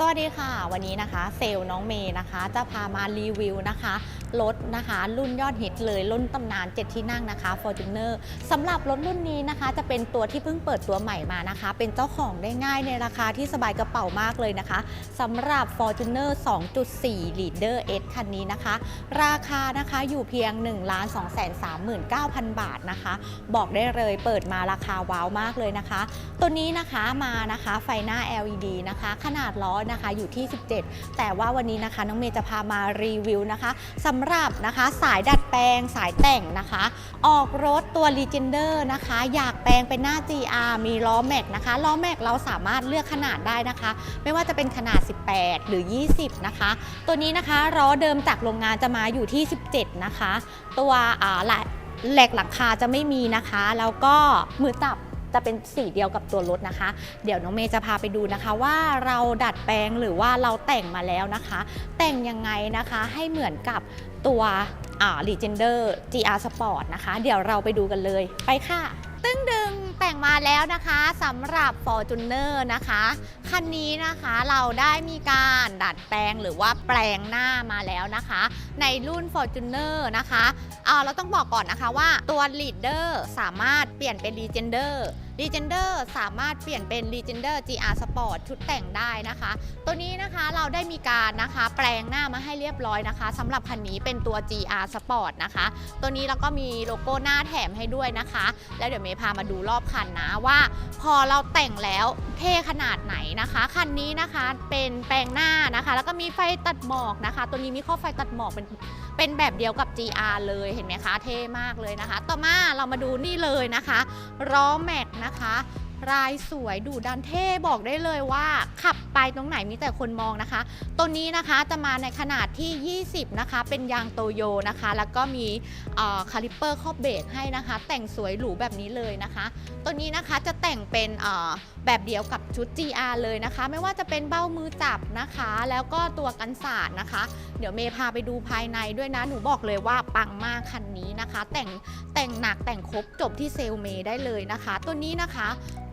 สวัสดีค่ะ วันนี้นะคะเซลน้องเมย์นะคะ จะพามารีวิวนะคะรถนะคะ รุ่นยอดฮิตเลยรุ่นตำนาน 7 ที่นั่งนะคะ Fortuner สำหรับรถรุ่นนี้นะคะ จะเป็นตัวที่เพิ่งเปิดตัวใหม่มานะคะ เป็นเจ้าของได้ง่ายในราคาที่สบายกระเป๋ามากเลยนะคะสำหรับ Fortuner 2.4 Leader S คันนี้นะคะ ราคานะคะอยู่เพียง 1 2 3 9 0 0 0 บาทนะคะ บอกได้เลยเปิดมาราคาว้าวมากเลยนะคะ ตัวนี้นะคะมานะคะไฟหน้า LED นะคะ ขนาดล้อนะคะอยู่ที่ 17 แต่ว่าวันนี้นะคะน้องเมย์จะพามารีวิวนะคะสำหรับนะคะ สายดัดแปลงสายแต่งนะคะ ออกรถตัว Legender นะคะ อยากแปลงเป็นหน้า GR มีล้อแม็กนะคะล้อแม็กเราสามารถเลือกขนาดได้นะคะ ไม่ว่าจะเป็นขนาด 18 หรือ 20 นะคะ ตัวนี้นะคะล้อเดิมจากโรงงานจะมาอยู่ที่ 17 นะคะ ตัวอ่าละแหลกหลังคาจะไม่มีนะคะ แล้วก็มือจับ จะเป็นสีเดียวกับตัวรถนะคะ เดี๋ยวน้องเมย์จะพาไปดูนะคะ ว่าเราดัดแปลงหรือว่าเราแต่งมาแล้วนะคะ แต่งยังไงนะคะให้เหมือนกับตัวอ่า Legender GR Sport นะคะ เดี๋ยวเราไปดูกันเลยไปค่ะ ตึ้งดึงแต่งมาแล้วนะคะสำหรับ Fortuner นะคะคันนี้นะคะเราได้มีการดัดแปลงหรือว่าแปลงหน้ามาแล้วนะคะ ในรุ่น Fortuner นะคะ เราต้องบอกก่อนนะคะว่าตัว Leader สามารถเปลี่ยนเป็น Legender Legender สามารถเปลี่ยนเป็น Legender GR Sport ชุดแต่งได้นะคะ ตัวนี้นะคะเราได้มีการนะคะ แปลงหน้ามาให้เรียบร้อยนะคะสำหรับคันนี้เป็นตัว GR Sport นะคะ ตัวนี้เราก็มีโลโก้หน้าแถมให้ด้วยนะคะ แล้วเดี๋ยวเมย์พามาดูรอบคันนะว่า พอเราแต่งแล้วเท่ขนาดไหนนะคะ คันนี้นะคะเป็นแปลงหน้านะคะ แล้วก็มีไฟตัดหมอกนะคะ ตัวนี้มีข้อไฟตัดหมอกเป็นเป็นแบบเดียวกับ GR เลยเห็นไหมคะเท่มากเลยนะคะ ต่อมาเรามาดูนี่เลยนะคะล้อแม็กนะคะ รายสวยดูดันเท่บอกได้เลยว่าขับไปตรงไหนมีแต่คนมองนะคะ ตัวนี้นะคะจะมาในขนาดที่ 20 นะคะ เป็นยางโตโยนะคะ แล้วก็มีคาลิปเปอร์ครอบเบรกให้นะคะ แต่งสวยหรูแบบนี้เลยนะคะ ตัวนี้นะคะจะแต่งเป็น แบบเดียวกับชุด GR เลยนะคะ ไม่ว่าจะเป็นเบ้ามือจับนะคะ แล้วก็ตัวกันศาสตร์นะคะ เดี๋ยวเมย์พาไปดูภายในด้วยนะ หนูบอกเลยว่าปังมากคันนี้นะคะ แต่งแต่งหนักแต่งครบจบที่เซลเมย์ได้เลยนะคะ ตัวนี้นะคะ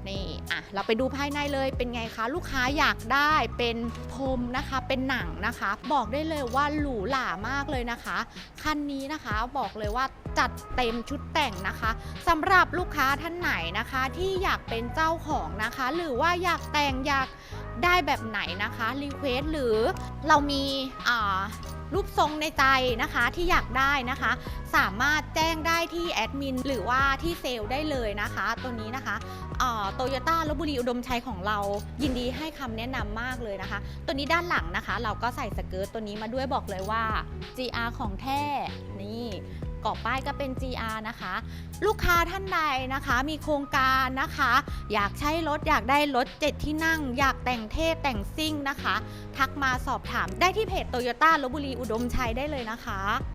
นี่ อะเราไปดูภายในเลยเป็นไงคะ ลูกค้าอยากได้เป็นพรมนะคะ เป็นหนังนะคะ บอกได้เลยว่าหรูหรามากเลยนะคะ คันนี้นะคะบอกเลยว่าจัดเต็มชุดแต่งนะคะสำหรับลูกค้าท่านไหนนะคะ ที่อยากเป็นเจ้าของนะคะ หรือว่าอยากแต่งอยากได้แบบไหนนะคะรีเควสหรือเรามีอ่า รูปทรงในใจนะคะที่อยากได้นะคะ สามารถแจ้งได้ที่แอดมินหรือว่าที่เซลล์ได้เลยนะคะ ตัวนี้นะคะโตโยต้าลบบุรีอุดมชัยของเรายินดีให้คำแนะนำมากเลยนะคะ ตัวนี้ด้านหลังนะคะ เราก็ใส่สเกิร์ตตัวนี้มาด้วยบอกเลยว่า GR ของแท้นี่ กรอบป้ายก็เป็น GR นะคะ ลูกค้าท่านใดนะคะมีโครงการนะคะ อยากใช้รถอยากได้รถ7ที่นั่ง อยากแต่งเท่แต่งซิ่งนะคะ ทักมาสอบถามได้ที่เพจโตโยต้าลบบุรีอุดมชัยได้เลยนะคะ